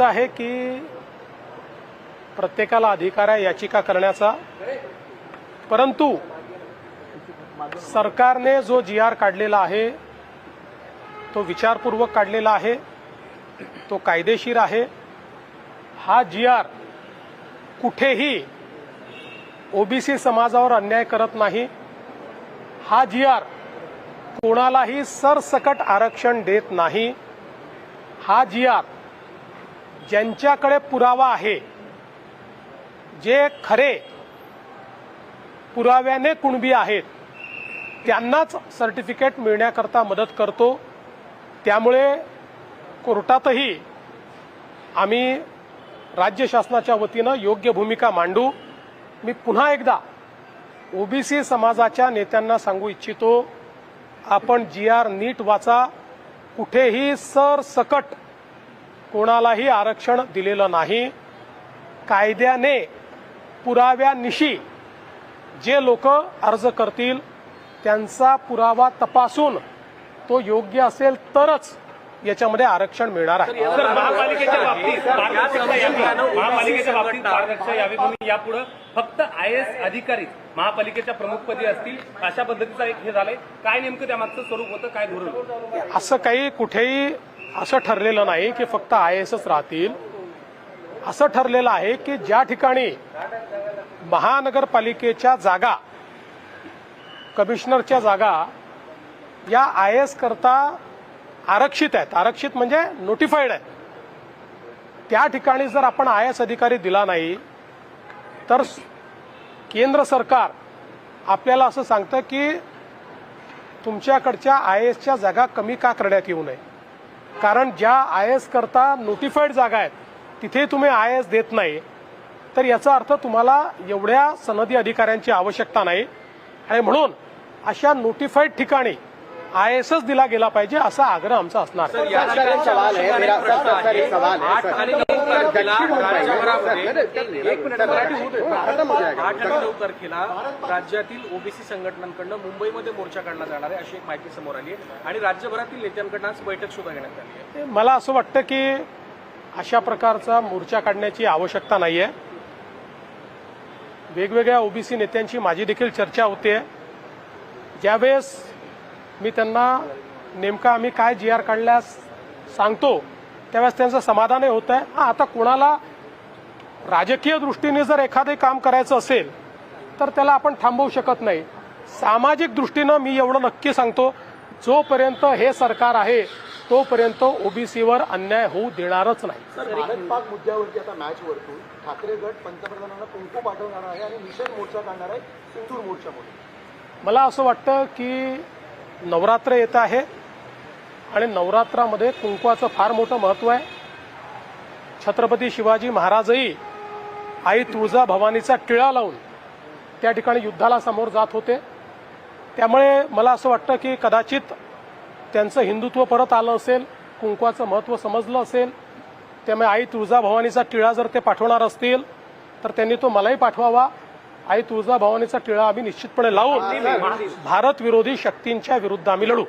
असं आहे की प्रत्येकाला अधिकार आहे याचिका करण्याचा. परंतु सरकारने जो जी आर काढलेला आहे तो विचारपूर्वक काढलेला आहे तो कायदेशीर आहे. हा जी आर कुठेही ओबीसी समाजावर अन्याय करत नाही. हा जी आर कोणालाही सरसकट आरक्षण देत नाही. हा जी आर ज्यांच्याकडे पुरावा आहे जे खरे पुराव्याने कुणबी आहेत त्यांनाच सर्टिफिकेट मिळण्याकरता मदत करतो. त्यामुळे कोर्टातही आम्ही राज्य शासनाच्या वतीनं योग्य भूमिका मांडू. मी पुन्हा एकदा ओबीसी समाजाच्या नेत्यांना सांगू इच्छितो आपण जी आर नीट वाचा कुठेही सरसकट कोणालाही आरक्षण दिलेलं नाही. कायद्याने पुराव्यानिशी जे लोक अर्ज करतील त्यांचा पुरावा तपासून तो योग्य असेल तरच याच्यामध्ये आरक्षण मिळणार आहे. यापुढे फक्त आय एस अधिकारी महापालिकेच्या प्रमुखपदी असतील अशा पद्धतीचं एक हे झालंय. काय नेमकं त्यामागचं स्वरूप होतं काय धोरण असं काही कुठेही असं ठरलेलं नाही की फक्त आय एसच राहतील. असं ठरलेलं आहे की ज्या ठिकाणी महानगरपालिकेच्या जागा कमिशनरच्या जागा या आय एस करता आरक्षित आहेत. आरक्षित म्हणजे नोटिफाईड आहेत. त्या ठिकाणी जर आपण आय एस अधिकारी दिला नाही तर केंद्र सरकार आपल्याला असं सांगतं की तुमच्याकडच्या आय एसच्या जागा कमी का करण्यात येऊ नये. कारण ज्या आय एस करता नोटिफाईड जागा आहेत तिथे तुम्ही आय एस देत नाही. तर याचा अर्थ तुम्हाला एवढ्या सनदी अधिकाऱ्यांची आवश्यकता नाही. आणि म्हणून अशा नोटिफाईड ठिकाणी आय एसच दिला गेला पाहिजे असा आग्रह आमचा असणार. है है हो आठ आणि नऊ तारखेला राज्यातील ओबीसी संघटनांकडनं मुंबईमध्ये मोर्चा काढला जाणार आहे अशी एक माहिती समोर आली आहे. आणि राज्यभरातील नेत्यांकडनं आज बैठक सुद्धा घेण्यात आली आहे. मला असं वाटतं की अशा प्रकारचा मोर्चा काढण्याची आवश्यकता नाही आहे वेगवेगळ्या ओबीसी नेत्यांची माझी देखील चर्चा होते. ज्यावेळेस मी त्यांना नेमका आम्ही काय जी आर काढल्यास सांगतो त्यावेळेस त्यांचं समाधानही होत आहे हा आता कोणाला राजकीय दृष्टीने जर एखादे काम करायचं असेल तर त्याला आपण थांबवू शकत नाही. सामाजिक दृष्टीनं मी एवढं नक्की सांगतो जोपर्यंत हे सरकार आहे तोपर्यंत ओबीसीवर अन्याय होऊ देणारच नाही. सर भारत पाक मुद्द्यावरती आता मॅच वरतून ठाकरे गट पंतप्रधानांना कुंकू पाठवणार आहे आणि निषेध मोर्चा काढणार आहे सिंदूर मोर्चामध्ये मला असं वाटतं की नवरात्र येत आहे आणि नवरात्रामध्ये कुंकवाचं फार मोठं महत्त्व आहे. छत्रपती शिवाजी महाराजही आई तुळजा भवानीचा टिळा लावून त्या ठिकाणी युद्धाला समोर जात होते. त्यामुळे मला असं वाटतं की कदाचित त्यांचं हिंदुत्व परत आलं असेल कुंकवाचं महत्त्व समजलं असेल. त्यामुळे आई तुळजाभवानीचा टिळा जर ते पाठवणार असतील तर त्यांनी तो मलाही पाठवावा. आई तुळजाभवानीचा टिळा आम्ही निश्चितपणे लावून भारत विरोधी शक्तींच्या विरुद्ध आम्ही लढू.